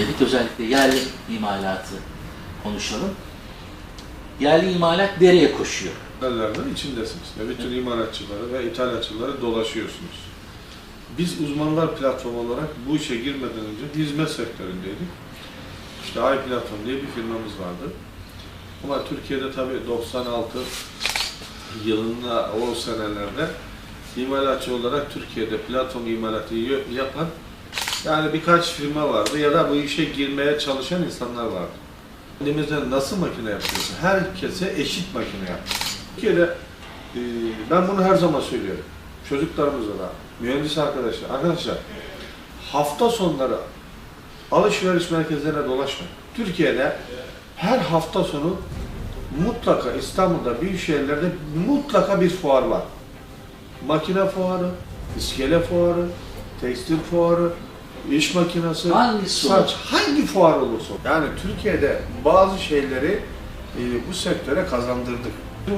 dedik. Özellikle yerli imalatı konuşalım. Yerli imalat nereye koşuyor? Nelerden içindesiniz. Ve bütün imalatçıları ve ithalatçıları dolaşıyorsunuz. Biz uzmanlar platformu olarak bu işe girmeden önce hizmet sektöründeydik. İşte Ay Platform diye bir firmamız vardı. Ama Türkiye'de tabii 96 yılında o senelerde imalatçı olarak Türkiye'de platform imalatı yapan yani birkaç firma vardı ya da bu işe girmeye çalışan insanlar vardı. Elimizde nasıl makine yapıyorsa herkese eşit makine yap. Türkiye'de e, ben bunu her zaman söylüyorum. Çocuklarımıza da, mühendis arkadaşlar, arkadaşlar hafta sonları alışveriş merkezlerine dolaşmayın. Türkiye'de her hafta sonu mutlaka İstanbul'da büyük şehirlerde mutlaka bir fuar var. Makine fuarı, iskele fuarı, tekstil fuarı, iş makinesi, Hangisi saç, hangi fuar olursa. Yani Türkiye'de bazı şeyleri e, bu sektöre kazandırdık.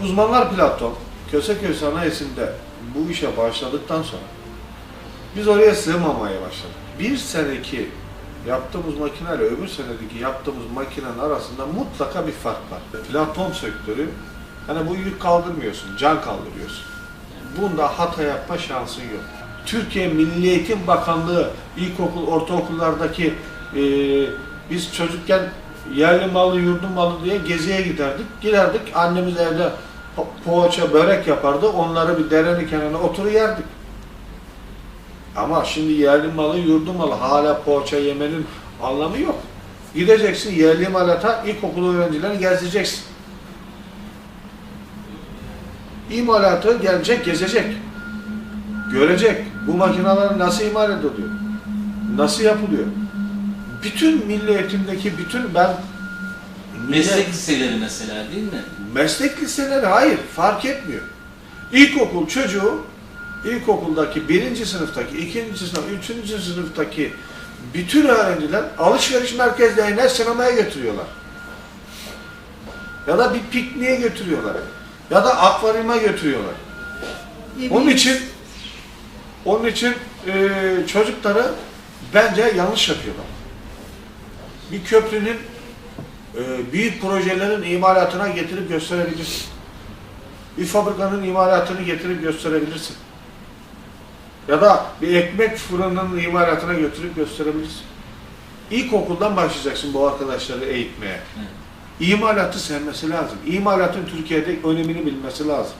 Uzmanlar platform, Köseköy sanayisinde bu işe başladıktan sonra biz oraya sığmamaya başladık. Bir seneki yaptığımız makineyle öbür senedeki yaptığımız makinenin arasında mutlaka bir fark var. Platform sektörü, hani bu yük kaldırmıyorsun, can kaldırıyorsun. Bunda hata yapma şansın yok. Türkiye Milli Eğitim Bakanlığı ilkokul, ortaokullardaki e, biz çocukken yerli malı, yurdun malı diye geziye giderdik. Giderdik, annemiz evde po- poğaça, börek yapardı. Onları bir derenin kenarına oturur yerdik. Ama şimdi yerli malı, yurdun malı hala poğaça yemenin anlamı yok. Gideceksin yerli malata ilkokul öğrencilerini gezdireceksin. İmalatı gelecek, gezecek. Görecek. Bu makineler nasıl imal ediliyor? Nasıl yapılıyor? Bütün milli eğitimdeki bütün ben Meslek liseleri mesela değil mi? Meslek liseleri hayır, fark etmiyor. İlkokul çocuğu, ilkokuldaki birinci sınıftaki, ikinci sınıf, üçüncü sınıftaki bütün öğrenciler alışveriş merkezlerine sinemaya götürüyorlar. Ya da bir pikniğe götürüyorlar. Ya da akvaryuma götürüyorlar. Onun için onun için e, çocukları bence yanlış yapıyorlar. Bir köprünün e, büyük projelerin imalatına getirip gösterebilirsin. Bir fabrikanın imalatını getirip gösterebilirsin. Ya da bir ekmek fırınının imalatına götürüp gösterebilirsin. İlkokuldan başlayacaksın bu arkadaşları eğitmeye. İmalatı sevmesi lazım. İmalatın Türkiye'de önemini bilmesi lazım.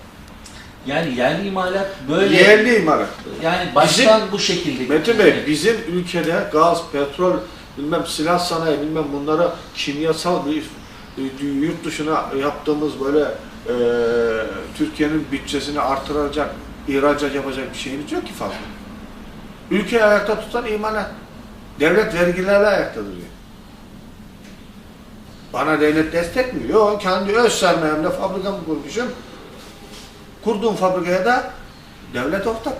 Yani yerli imalat böyle Yerli imalat. yani baştan bu şekilde. Metin Bey, bizim ülkede gaz, petrol, bilmem silah sanayi, bilmem bunları kimyasal bir e, yurt dışına yaptığımız böyle e, Türkiye'nin bütçesini artıracak, ihracat yapacak bir şeyimiz yok ki fazla. Ülkeyi ayakta tutan imalat. Devlet vergilerle ayakta duruyor. Bana devlet destek mi? Yok, kendi öz sermayemle fabrikamı kurmuşum. Kurduğum fabrikaya da devlet ortak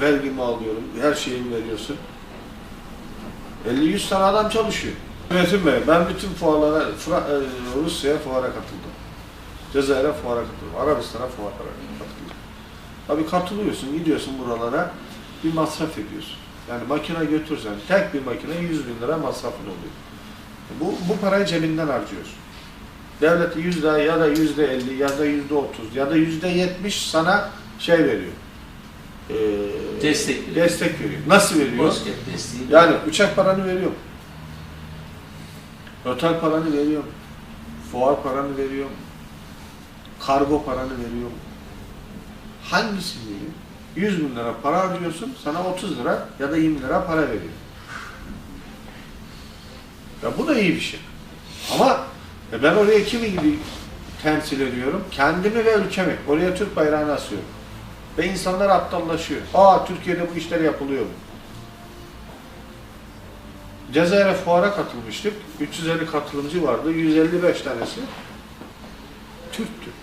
vergimi alıyorum, her şeyimi veriyorsun. 50-100 tane adam çalışıyor. Metin Bey, ben bütün fuarlara, e, Rusya'ya fuara katıldım. Cezayir'e fuara katıldım, Arabistan'a fuara katıldım. Tabii katılıyorsun, gidiyorsun buralara, bir masraf ediyorsun. Yani makine götürsen, tek bir makine 100 bin lira masrafın oluyor. Bu, bu parayı cebinden harcıyorsun. Devlet yüzde ya da yüzde 50 ya da yüzde 30 ya da yüzde 70 sana şey veriyor. Ee, Destek veriyor. destek veriyor. Nasıl veriyor? Bozkurt desteği. Yani uçak paranı veriyorum. Otel paranı veriyorum. Fuar paranı veriyorum. Kargo paranı veriyorum. Hangisini veriyor? 100 bin lira para harcıyorsun, sana 30 lira ya da 20 lira para veriyor. Ya bu da iyi bir şey. Ama e ben oraya kimi gibi temsil ediyorum? Kendimi ve ülkemi. Oraya Türk bayrağını asıyorum. Ve insanlar aptallaşıyor. Aa Türkiye'de bu işler yapılıyor mu? Cezayir'e fuara katılmıştık. 350 katılımcı vardı. 155 tanesi Türktü.